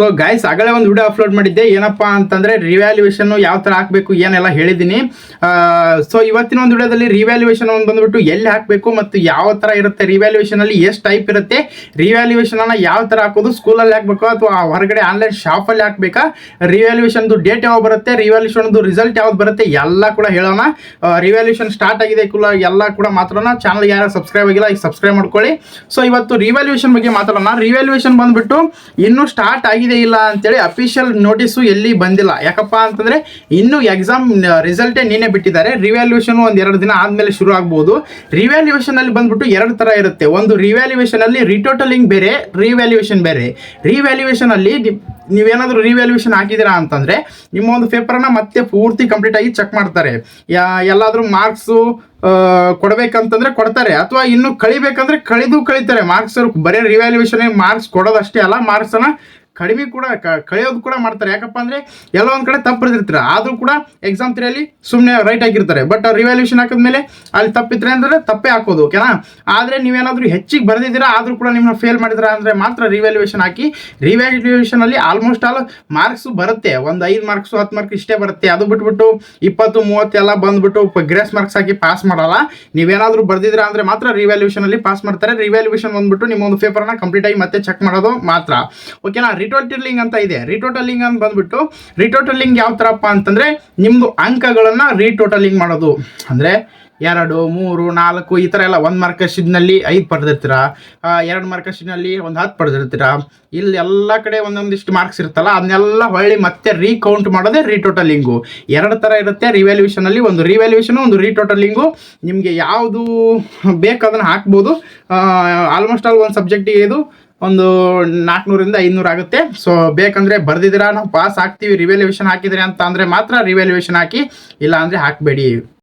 So guys ಆಗಲೇ ಒಂದು video upload ಮಾಡಿದ್ದೆ. ಏನಪ್ಪಾ ಅಂತಂದ್ರೆ ರಿವ್ಯಾಲ್ಯೂಯೇಷನ್ ಯಾವ ತರ ಹಾಕಬೇಕು ಏನೆಲ್ಲ ಹೇಳಿದ್ದೀನಿ. ಸೊ ಇವತ್ತಿನ ಒಂದು ವಿಡಿಯೋದಲ್ಲಿ ರಿವ್ಯಾಲ್ಯೂಯೇಷನ್ ಒಂದು ಬಂದ್ಬಿಟ್ಟು ಎಲ್ಲಿ ಹಾಕಬೇಕು ಮತ್ತು ಯಾವ ತರ ಇರುತ್ತೆ? ರಿವ್ಯಾಲ್ಯೂಯೇಷನ್ ಅಲ್ಲಿ ಎಷ್ಟು ಟೈಪ್ ಇರುತ್ತೆ? ರಿವ್ಯಾಲ್ಯೂಯೇಷನ್ ಅನ್ನ ಯಾವ ತರ ಹಾಕೋದು? ಸ್ಕೂಲಲ್ಲಿ ಹಾಕಬೇಕು ಅಥವಾ ಹೊರಗಡೆ ಆನ್ಲೈನ್ ಶಾಪಲ್ಲಿ ಹಾಕಬೇಕಾ? ರಿವ್ಯಾಲ್ಯೂಯೇಷನ್ ಡೇಟ್ ಯಾವಾಗ ಬರುತ್ತೆ? ರಿವ್ಯಾಲ್ಯೂಷನ್ ರಿಸಲ್ಟ್ ಯಾವ್ದು ಬರುತ್ತೆ? ಎಲ್ಲ ಕೂಡ ಹೇಳೋಣ. ರಿವ್ಯಾಲ್ಯೂಷನ್ ಸ್ಟಾರ್ಟ್ ಆಗಿದೆ ಎಲ್ಲ ಕೂಡ ಮಾತಾಡೋಣ. ಚಾನಲ್ ಯಾರು ಸಬ್ಸ್ಕ್ರೈಬ್ ಆಗಿಲ್ಲ, ಈಗ ಸಬ್ಸ್ಕ್ರೈಬ್ ಮಾಡ್ಕೊಳ್ಳಿ. ಸೊ ಇವತ್ತು ರಿವ್ಯಾಲ್ಯೂಯೇಷನ್ ಬಗ್ಗೆ ಮಾತಾಡೋಣ. ರಿವ್ಯಾಲ್ಯೂಯೇಷನ್ ಬಂದ್ಬಿಟ್ಟು ಇನ್ನೂ ಸ್ಟಾರ್ಟ್ ಆಗಿದೆ ಇಲ್ಲ ಅಂತೇಳಿ ಅಫಿಷಿಯಲ್ ನೋಟಿಸು ಎಲ್ಲಿ ಬಂದಿಲ್ಲ. ಯಾಕಪ್ಪ ಅಂತಂದ್ರೆ ಇನ್ನು ಎಕ್ಸಾಮ್ ರಿಸಲ್ಟೇ ನೀನೇ ಬಿಟ್ಟಿದ್ದಾರೆ. ರಿವ್ಯಾಲ್ಯೂಯೇಷನ್ ಒಂದು ಎರಡು ದಿನ ಆದ್ಮೇಲೆ ಶುರು ಆಗ್ಬೋದು. ರಿವ್ಯಾಲ್ಯೂಯೇಷನ್ ಅಲ್ಲಿ ಬಂದ್ಬಿಟ್ಟು ಎರಡು ತರ ಇರುತ್ತೆ. ಒಂದು ರಿವ್ಯಾಲ್ಯೂಯೇಷನ್ ಅಲ್ಲಿ ರಿಟೋಟಲಿಂಗ್ ಬೇರೆ ರಿವ್ಯಾಲ್ಯೂಷನ್ ಬೇರೆ. ರಿವ್ಯಾಲ್ಯೂಯೇಷನ್ ಅಲ್ಲಿ ರಿವ್ಯಾಲ್ಯೂಷನ್ ನೀವೇನಾದ್ರೂ ರಿವ್ಯಾಲ್ಯೂಯೇಷನ್ ಹಾಕಿದ್ದೀರಾ ಅಂತಂದ್ರೆ ನಿಮ್ಮ ಒಂದು ಪೇಪರ್ನ ಮತ್ತೆ ಪೂರ್ತಿ ಕಂಪ್ಲೀಟ್ ಆಗಿ ಚೆಕ್ ಮಾಡ್ತಾರೆ. ಯಾ, ಎಲ್ಲಾದರೂ ಮಾರ್ಕ್ಸು ಕೊಡ್ಬೇಕಂತಂದ್ರೆ ಕೊಡ್ತಾರೆ. ಅಥವಾ ಇನ್ನು ಕಳಿಬೇಕಂದ್ರೆ ಕಳಿದು ಕಳಿತಾರೆ. ಮಾರ್ಕ್ಸ್ ಬರೀ ರಿವ್ಯಾಲ್ಯೂಯೇಷನ್ ಮಾರ್ಕ್ಸ್ ಕೊಡೋದಷ್ಟೇ ಅಲ್ಲ ಮಾರ್ಕ್ಸ್ ಅನ್ನ ಕಡಿಮೆ ಕೂಡ ಕಳೆಯೋದು ಕೂಡ ಮಾಡ್ತಾರೆ. ಯಾಕಪ್ಪ ಅಂದರೆ ಎಲ್ಲ ಒಂದು ಕಡೆ ತಪ್ಪು ಬರೆದಿರ್ತಾರೆ. ಆದ್ರೂ ಕೂಡ ಎಕ್ಸಾಮ್ ತ್ರೀಯಲ್ಲಿ ಸುಮ್ಮನೆ ರೈಟ್ ಆಗಿರ್ತಾರೆ. ಬಟ್ ರಿವ್ಯಾಲ್ಯೂಷನ್ ಹಾಕಿದ್ಮೇಲೆ ಅಲ್ಲಿ ತಪ್ಪಿದ್ರೆ ಅಂದ್ರೆ ತಪ್ಪೇ ಹಾಕೋದು ಓಕೆನಾ ಆದ್ರೆ ನೀವೇನಾದ್ರೂ ಹೆಚ್ಚಿಗೆ ಬರೆದಿದ್ದೀರಾ, ಆದ್ರೂ ಕೂಡ ನಿಮ್ಮನ್ನ ಫೇಲ್ ಮಾಡಿದ್ರ ಅಂದ್ರೆ ಮಾತ್ರ ರಿವ್ಯಾಲ್ಯೂಯೇಷನ್ ಹಾಕಿ ರಿವ್ಯಾಲ್ಯೂಯೇಷನ್ ಅಲ್ಲಿ ಆಲ್ಮೋಸ್ಟ್ ಆಲ್ ಮಾರ್ಕ್ಸ್ ಬರುತ್ತೆ. ಒಂದು ಐದು ಮಾರ್ಕ್ಸ್ ಹತ್ತು ಮಾರ್ಕ್ಸ್ ಇಷ್ಟೇ ಬರುತ್ತೆ. ಅದು ಬಿಟ್ಬಿಟ್ಟು ಇಪ್ಪತ್ತು ಮೂವತ್ತೆಲ್ಲ ಬಂದ್ಬಿಟ್ಟು ಗ್ರೇಸ್ ಮಾರ್ಕ್ಸ್ ಹಾಕಿ ಪಾಸ್ ಮಾಡಲ್ಲ. ನೀವೇನಾದರೂ ಬರ್ದಿದ್ರ ಅಂದ್ರೆ ಮಾತ್ರ ರಿವ್ಯಾಲ್ಯೂಷನಲ್ಲಿ ಪಾಸ್ ಮಾಡ್ತಾರೆ. ರಿವ್ಯಾಲ್ಯೂಷನ್ ಬಂದ್ಬಿಟ್ಟು ನಿಮ್ಮ ಒಂದು ಪೇಪರ್ನ ಕಂಪ್ಲೀಟ್ ಆಗಿ ಮತ್ತೆ ಚೆಕ್ ಮಾಡೋದು ಮಾತ್ರ. ಓಕೆನಾ ರಿಟೋಟಲಿಂಗ್ ಅಂತ ಇದೆ. ರಿಟೋಟಲಿಂಗ್ ಅಂತ ಬಂದ್ಬಿಟ್ಟು ರಿಟೋಟಲಿಂಗ್ ಯಾವ ಥರಪ್ಪ ಅಂತಂದ್ರೆ ನಿಮ್ದು ಅಂಕಗಳನ್ನ ರಿಟೋಟಲಿಂಗ್ ಮಾಡೋದು. ಅಂದ್ರೆ ಎರಡು, ಮೂರು, ನಾಲ್ಕು ಈ ಥರ ಎಲ್ಲ ಒಂದು ಮಾರ್ಕ್ ಶೀಟ್ನಲ್ಲಿ ಐದು ಪಡೆದಿರ್ತೀರ? ಎರಡು ಮಾರ್ಕ್ ಶೀಟ್ನಲ್ಲಿ ಒಂದು ಹತ್ತು ಪಡೆದಿರ್ತೀರ? ಇಲ್ಲಿ ಎಲ್ಲ ಕಡೆ ಒಂದೊಂದಿಷ್ಟು ಮಾರ್ಕ್ಸ್ ಇರುತ್ತಲ್ಲ, ಅದನ್ನೆಲ್ಲ ಹೊಳ್ಳಿ ಮತ್ತೆ ರೀಕೌಂಟ್ ಮಾಡೋದೇ ರೀಟೋಟಲಿಂಗು. ಎರಡು ಥರ ಇರುತ್ತೆ ರಿವ್ಯಾಲ್ಯೂಷನಲ್ಲಿ ಒಂದು ರಿವ್ಯಾಲ್ಯೂಷನು ಒಂದು ರೀಟೋಟಲಿಂಗು ನಿಮಗೆ ಯಾವುದು ಬೇಕು ಅದನ್ನು ಹಾಕ್ಬೋದು. ಆಲ್ಮೋಸ್ಟ್ ಆಲ್ ಒಂದು ಸಬ್ಜೆಕ್ಟಿಗೆ ಇದು ಒಂದು ನಾಲ್ಕುನೂರಿಂದ ಐನೂರು ಆಗುತ್ತೆ. ಸೊ ಬೇಕಂದರೆ ಬರೆದಿದ್ದೀರಾ, ನಾವು ಪಾಸ್ ಹಾಕ್ತೀವಿ ರಿವ್ಯಾಲ್ಯೂಷನ್ ಹಾಕಿದರೆ ಅಂತ ಅಂದರೆ ಮಾತ್ರ ರಿವ್ಯಾಲ್ಯೂಷನ್ ಹಾಕಿ ಇಲ್ಲ ಅಂದರೆ ಹಾಕಬೇಡಿ.